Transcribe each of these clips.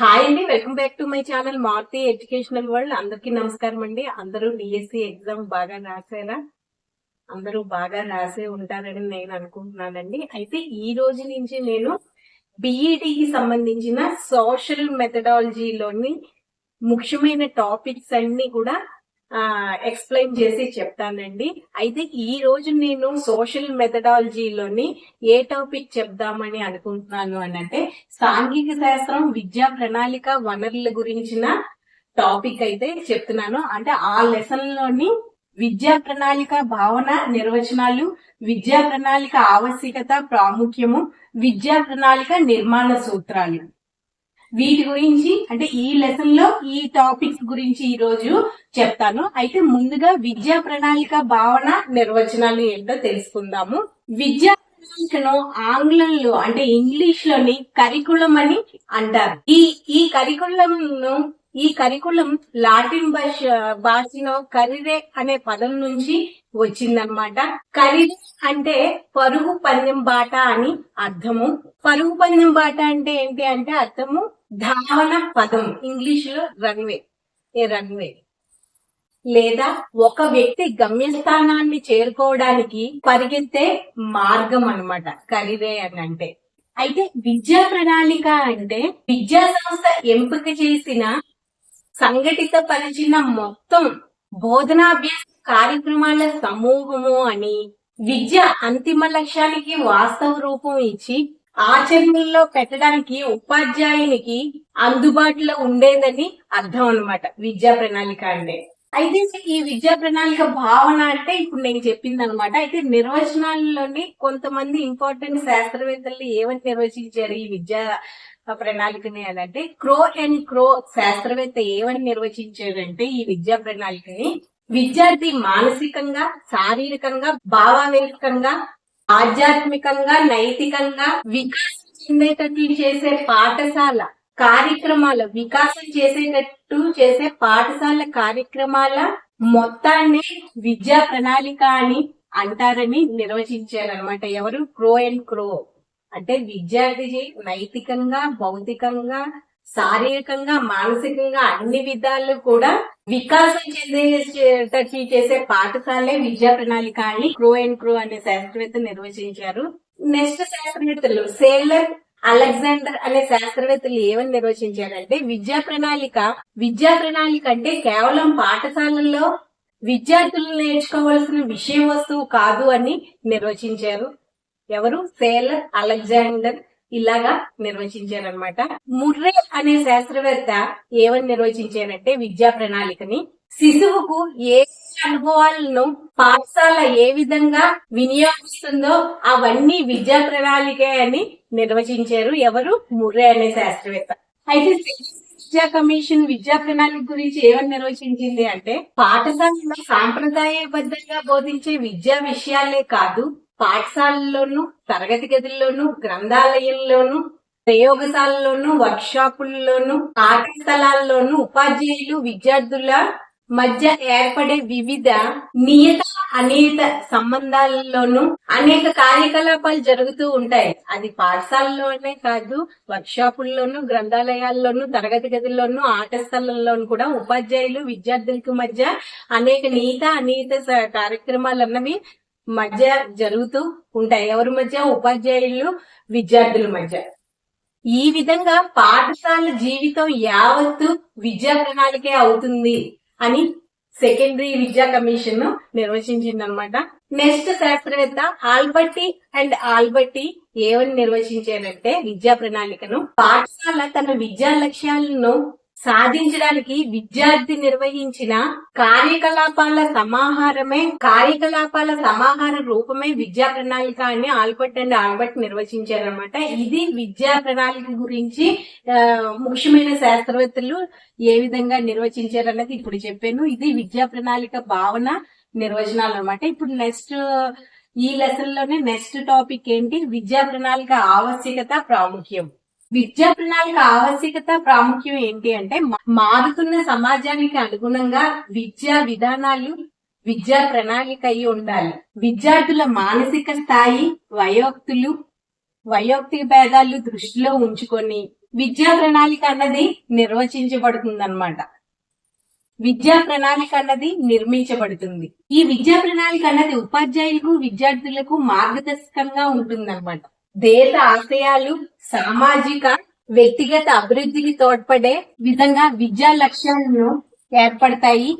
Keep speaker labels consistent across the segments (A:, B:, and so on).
A: Hi అండి. Welcome back to my channel Maruti educational world. అందరికీ నమస్కారం అండి. అందరూ డిఎస్సి ఎగ్జామ్ బాగా రాసారా అందరూ బాగా రాసే ఉంటారని నేను అనుకుంటున్నానండి. అయితే ఈ రోజు నుంచి నేను బిఈడికి సంబంధించిన సోషల్ మెథడాలజీలోని ముఖ్యమైన టాపిక్స్ అన్ని కూడా ఎక్స్ప్లెయిన్ చేసి చెప్తానండి. అయితే ఈ రోజు నేను సోషల్ మెథడాలజీలోని ఏ టాపిక్ చెప్దామని అనుకుంటున్నాను అని అంటే సాంఘిక శాస్త్రం విద్యా ప్రణాళిక వనరుల గురించిన టాపిక్ అయితే చెప్తున్నాను. అంటే ఆ లెసన్లోని విద్యా ప్రణాళిక భావన నిర్వచనాలు విద్యా ప్రణాళిక ఆవశ్యకత ప్రాముఖ్యము విద్యా ప్రణాళిక నిర్మాణ సూత్రాలు. వీటి గురించి అంటే ఈ లెసన్లో ఈ టాపిక్స్ గురించి ఈ రోజు చెప్తాను. అయితే ముందుగా విద్యా ప్రణాళిక భావన నిర్వచనాలు ఏంటో తెలుసుకుందాము. విద్యా ప్రణాళికను ఆంగ్లంలో అంటే ఇంగ్లీష్లోని కరికులం అని అంటారు. ఈ ఈ కరికులం ను ఈ కరికులం లాటిన్ భాష భాషలో కరిరే అనే పదం నుంచి వచ్చిందనమాట కరిరే అంటే పరుగు పందెం బాట అని అర్థము. పరుగు పందెం బాట అంటే ఏంటి అంటే అర్థము ధావన పదం ఇంగ్లీష్లో రన్వే ఏ రన్వే లేదా ఒక వ్యక్తి గమ్యస్థానాన్ని చేరుకోవడానికి పరిగెత్తే మార్గం అన్నమాట కరిరే అని అంటే. అయితే విద్యా ప్రణాళిక అంటే విద్యా సంస్థ ఎంపిక చేసిన సంఘటిత పరిచిన మొత్తం బోధనాభ్యాస కార్యక్రమాల సమూహము అని విద్య అంతిమ లక్ష్యానికి వాస్తవ రూపం ఇచ్చి ఆచరణలో పెట్టడానికి ఉపాధ్యాయునికి అందుబాటులో ఉండేదని అర్థం అన్నమాట విద్యా ప్రణాళిక అంటే. అయితే ఈ విద్యా ప్రణాళిక భావన అంటే ఇప్పుడు నేను చెప్పింది అనమాట అయితే నిర్వచనాల్లోని కొంతమంది ఇంపార్టెంట్ శాస్త్రవేత్తలు ఏమని నిర్వచించారు ఈ విద్యా ప్రణాళికని అని అంటే క్రో అండ్ క్రో శాస్త్రవేత్త ఏమని నిర్వచించారంటే ఈ విద్యా ప్రణాళికని విద్యార్థి మానసికంగా శారీరకంగా భావావేశకంగా ఆధ్యాత్మికంగా నైతికంగా వికాసం చెందేటట్లు చేసే పాఠశాల కార్యక్రమాల వికాసం చేసేటట్టు చేసే పాఠశాల కార్యక్రమాల మొత్తాన్ని విద్యా ప్రణాళిక అని అంటారని నిర్వచించారనమాట ఎవరు? Crow and Crow. అంటే విద్యార్థి నైతికంగా భౌతికంగా శారీరకంగా మానసికంగా అన్ని విధాలు కూడా వికాసం చెందేటట్లు చేసే పాఠశాలే విద్యా ప్రణాళిక అని క్రో అండ్ క్రో అనే శాస్త్రవేత్త నిర్వచించారు. నెక్స్ట్ శాస్త్రవేత్తలు సేలర్ అలెగ్జాండర్ అనే శాస్త్రవేత్తలు ఏమని నిర్వచించారంటే విద్యా ప్రణాళిక విద్యా ప్రణాళిక అంటే కేవలం పాఠశాలల్లో విద్యార్థులు నేర్చుకోవాల్సిన విషయ వస్తువు కాదు అని నిర్వచించారు. ఎవరు? సేలర్ అలెగ్జాండర్ ఇలాగా నిర్వచించారనమాట ముర్రే అనే శాస్త్రవేత్త ఏమని నిర్వచించారంటే విద్యా ప్రణాళికని. శిశువుకు ఏ అనుభవాలను పాఠశాల ఏ విధంగా వినియోగిస్తుందో అవన్నీ విద్యా ప్రణాళికే అని నిర్వచించారు ఎవరు? ముర్రే అనే శాస్త్రవేత్త. అయితే విద్యా కమిషన్ విద్యా ప్రణాళిక గురించి ఏమని నిర్వచించింది అంటే పాఠశాలలో సాంప్రదాయబద్ధంగా బోధించే విద్యా విషయాలే కాదు పాఠశాలల్లోనూ తరగతి గదుల్లోనూ గ్రంథాలయంలోనూ ప్రయోగశాలలోనూ వర్క్ షాపుల్లోనూ ఆట ఉపాధ్యాయులు విద్యార్థుల మధ్య ఏర్పడే వివిధ నియత అనేక సంబంధాలలోనూ అనేక కార్యకలాపాలు జరుగుతూ ఉంటాయి. అది పాఠశాలలోనే కాదు వర్క్ షాపుల్లోనూ గ్రంథాలయాల్లోనూ తరగతి గదుల్లోనూ ఆట స్థలంలోనూ కూడా ఉపాధ్యాయులు విద్యార్థులకు మధ్య అనేక నీత అనీత కార్యక్రమాలు అన్నవి మధ్య జరుగుతూ ఉంటాయి. ఎవరి మధ్య? ఉపాధ్యాయులు విద్యార్థుల మధ్య. ఈ విధంగా పాఠశాల జీవితం యావత్తు విద్యా ప్రణాళికే అవుతుంది అని సెకండరీ విద్యా కమిషన్ నిర్వచించింది అనమాట నెక్స్ట్ శాస్త్రవేత్త ఆల్బర్టీ అండ్ ఆల్బర్టీ ఏమని నిర్వచించారంటే విద్యా ప్రణాళికను పాఠశాల తన విద్యా లక్ష్యాలను సాధించడానికి విద్యార్థి నిర్వహించిన కార్యకలాపాల సమాహారమే కార్యకలాపాల సమాహార రూపమే విద్యా ప్రణాళిక అని ఆల్బర్ట్ అండ్ ఆల్బర్ట్ నిర్వచించారనమాట ఇది విద్యా ప్రణాళిక గురించి ముఖ్యమైన శాస్త్రవేత్తలు ఏ విధంగా నిర్వచించారన్నది ఇప్పుడు చెప్పాను. ఇది విద్యా ప్రణాళిక భావన నిర్వచనాలు అనమాట ఇప్పుడు నెక్స్ట్ ఈ లెసన్లోనే నెక్స్ట్ టాపిక్ ఏంటి? విద్యా ప్రణాళిక ఆవశ్యకత ప్రాముఖ్యం. విద్యా ప్రణాళిక ఆవశ్యకత ప్రాముఖ్యం ఏంటి అంటే మారుతున్న సమాజానికి అనుగుణంగా విద్యా విధానాలు విద్యా ప్రణాళిక అయి ఉండాలి. విద్యార్థుల మానసిక స్థాయి వయోక్తులు వయోక్తి భేదాలు దృష్టిలో ఉంచుకొని విద్యా ప్రణాళిక అన్నది నిర్వచించబడుతుంది అనమాట విద్యా ప్రణాళిక అన్నది నిర్మించబడుతుంది. ఈ విద్యా ప్రణాళిక అన్నది ఉపాధ్యాయులకు విద్యార్థులకు మార్గదర్శకంగా ఉంటుందన్నమాట. దేశ ఆశయాలు సామాజిక వ్యక్తిగత అభివృద్ధికి తోడ్పడే విధంగా విద్యా లక్ష్యాలను ఏర్పడతాయి.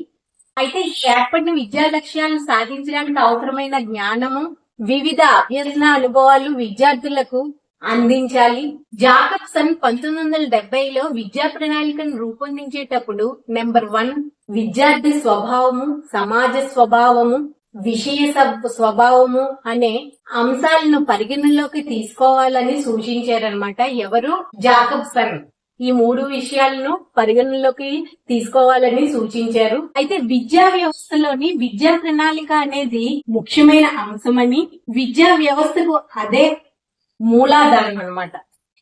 A: అయితే ఈ ఏర్పడిన విద్యా లక్ష్యాలను సాధించడానికి అవసరమైన జ్ఞానము వివిధ అభ్యసన అనుభవాలు విద్యార్థులకు అందించాలి. జాకబ్సన్ పంతొమ్మిది వందల డెబ్బైలో విద్యా ప్రణాళికను రూపొందించేటప్పుడు నెంబర్ వన్ విద్యార్థి స్వభావము సమాజ స్వభావము విషయ సబ్- స్వభావము అనే అంశాలను పరిగణనలోకి తీసుకోవాలని సూచించారనమాట ఎవరు? జాకబ్సన్ ఈ మూడు విషయాలను పరిగణనలోకి తీసుకోవాలని సూచించారు. అయితే విద్యా వ్యవస్థలోని విద్యా ప్రణాళిక అనేది ముఖ్యమైన అంశమని విద్యా వ్యవస్థకు అదే మూలాధారం అన్నమాట.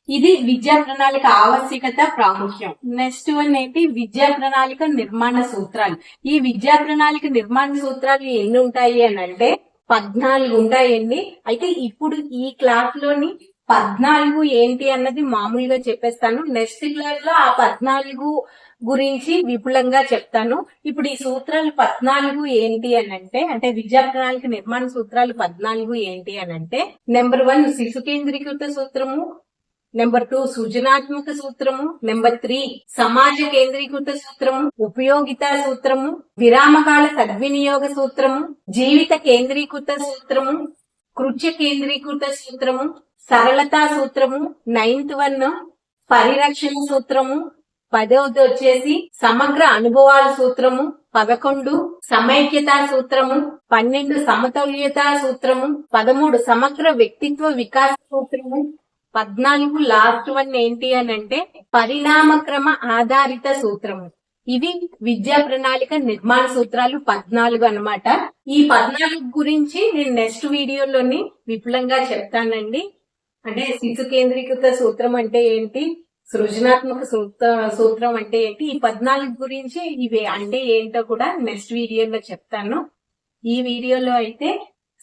A: ఇది విద్యా ప్రణాళిక ఆవశ్యకత ప్రాముఖ్యం. నెక్స్ట్ వన్ ఏంటి? విద్యా ప్రణాళిక నిర్మాణ సూత్రాలు. ఈ విద్యా ప్రణాళిక నిర్మాణ సూత్రాలు ఎన్ని ఉంటాయి అని అంటే పద్నాలుగు ఉంటాయండి. అయితే ఇప్పుడు ఈ క్లాస్లోని పద్నాలుగు ఏంటి అన్నది మామూలుగా చెప్పేస్తాను. నెక్స్ట్ క్లాస్లో ఆ పద్నాలుగు గురించి విపులంగా చెప్తాను. ఇప్పుడు ఈ సూత్రాలు పద్నాలుగు ఏంటి అని అంటే అంటే విద్యా ప్రణాళిక నిర్మాణ సూత్రాలు పద్నాలుగు ఏంటి అని అంటే నెంబర్ వన్ శిశు కేంద్రీకృత సూత్రము నెంబర్ టూ సృజనాత్మక సూత్రము. నెంబర్ త్రీ సమాజ కేంద్రీకృత సూత్రము. ఉపయోగిత సూత్రము. విరామకాల సద్వినియోగ సూత్రము. జీవిత కేంద్రీకృత సూత్రము. కృత్య కేంద్రీకృత సూత్రము. సరళతా సూత్రము. నైన్త్ వన్ పరిరక్షణ సూత్రము. పదవది వచ్చేసి సమగ్ర అనుభవాల సూత్రము. పదకొండు సమైక్యతా సూత్రము. పన్నెండు సమతౌల్యతా సూత్రము. పదమూడు సమగ్ర వ్యక్తిత్వ వికాస సూత్రము. పద్నాలుగు లాస్ట్ వన్ ఏంటి అని అంటే పరిణామక్రమ ఆధారిత సూత్రము ఇవి విద్యా ప్రణాళిక నిర్మాణ సూత్రాలు పద్నాలుగు అన్నమాట. ఈ పద్నాలుగు గురించి నేను నెక్స్ట్ వీడియోలోని విపులంగా చెప్తానండి. అంటే శిశు కేంద్రీకృత సూత్రం అంటే ఏంటి? సృజనాత్మక సూత్ర సూత్రం అంటే ఏంటి? ఈ పద్నాలుగు గురించి ఇవి అంటే ఏంటో కూడా నెక్స్ట్ వీడియోలో చెప్తాను. ఈ వీడియోలో అయితే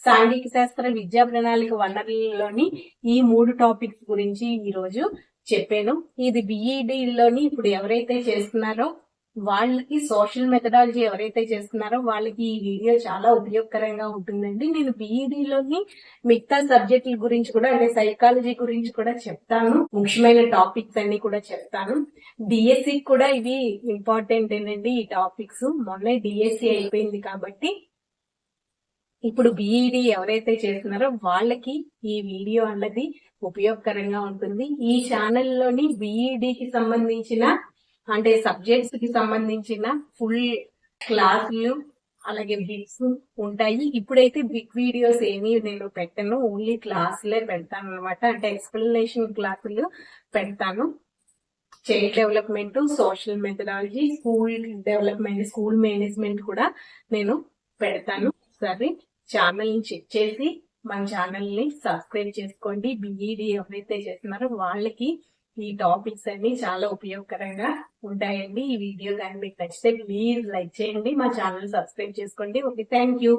A: సాంఘిక శాస్త్ర విద్యా ప్రణాళిక వనరులలోని ఈ మూడు టాపిక్స్ గురించి ఈ రోజు చెప్పాను. ఇది బిఈడిలోని ఇప్పుడు ఎవరైతే చేస్తున్నారో వాళ్ళకి సోషల్ మెథడాలజీ ఎవరైతే చేస్తున్నారో వాళ్ళకి ఈ వీడియో చాలా ఉపయోగకరంగా ఉంటుందండి. నేను బీఈడీలోని మిగతా సబ్జెక్టుల గురించి కూడా అంటే సైకాలజీ గురించి కూడా చెప్తాను. ముఖ్యమైన టాపిక్స్ అన్ని కూడా చెప్తాను. డిఎస్సి కూడా ఇవి ఇంపార్టెంట్ ఏనండి ఈ టాపిక్స్. మొన్న డిఎస్సి అయిపోయింది కాబట్టి ఇప్పుడు బీఈడి ఎవరైతే చేస్తున్నారో వాళ్ళకి ఈ వీడియో అన్నది ఉపయోగకరంగా ఉంటుంది. ఈ ఛానల్లోని బీఈడికి సంబంధించిన అంటే సబ్జెక్ట్స్కి సంబంధించిన ఫుల్ క్లాసులు అలాగే బిల్స్ ఉంటాయి. ఇప్పుడైతే బిగ్ వీడియోస్ ఏమీ నేను పెట్టను. ఓన్లీ క్లాసులే పెడతాను అనమాట అంటే ఎక్స్ప్లెనేషన్ క్లాసులు పెడతాను. Child development social methodology school development school management కూడా నేను పెడతాను. సరే. ఛానల్ని చెక్ చేసి మన ఛానల్ని సబ్స్క్రైబ్ చేసుకోండి. బిఈడి ఎవరైతే చేస్తున్నారో వాళ్ళకి ఈ టాపిక్స్ అన్ని చాలా ఉపయోగకరంగా ఉంటాయండి. ఈ వీడియో కానీ మీకు నచ్చితే ప్లీజ్ లైక్ చేయండి. మా ఛానల్ సబ్స్క్రైబ్ చేసుకోండి. Okay thank you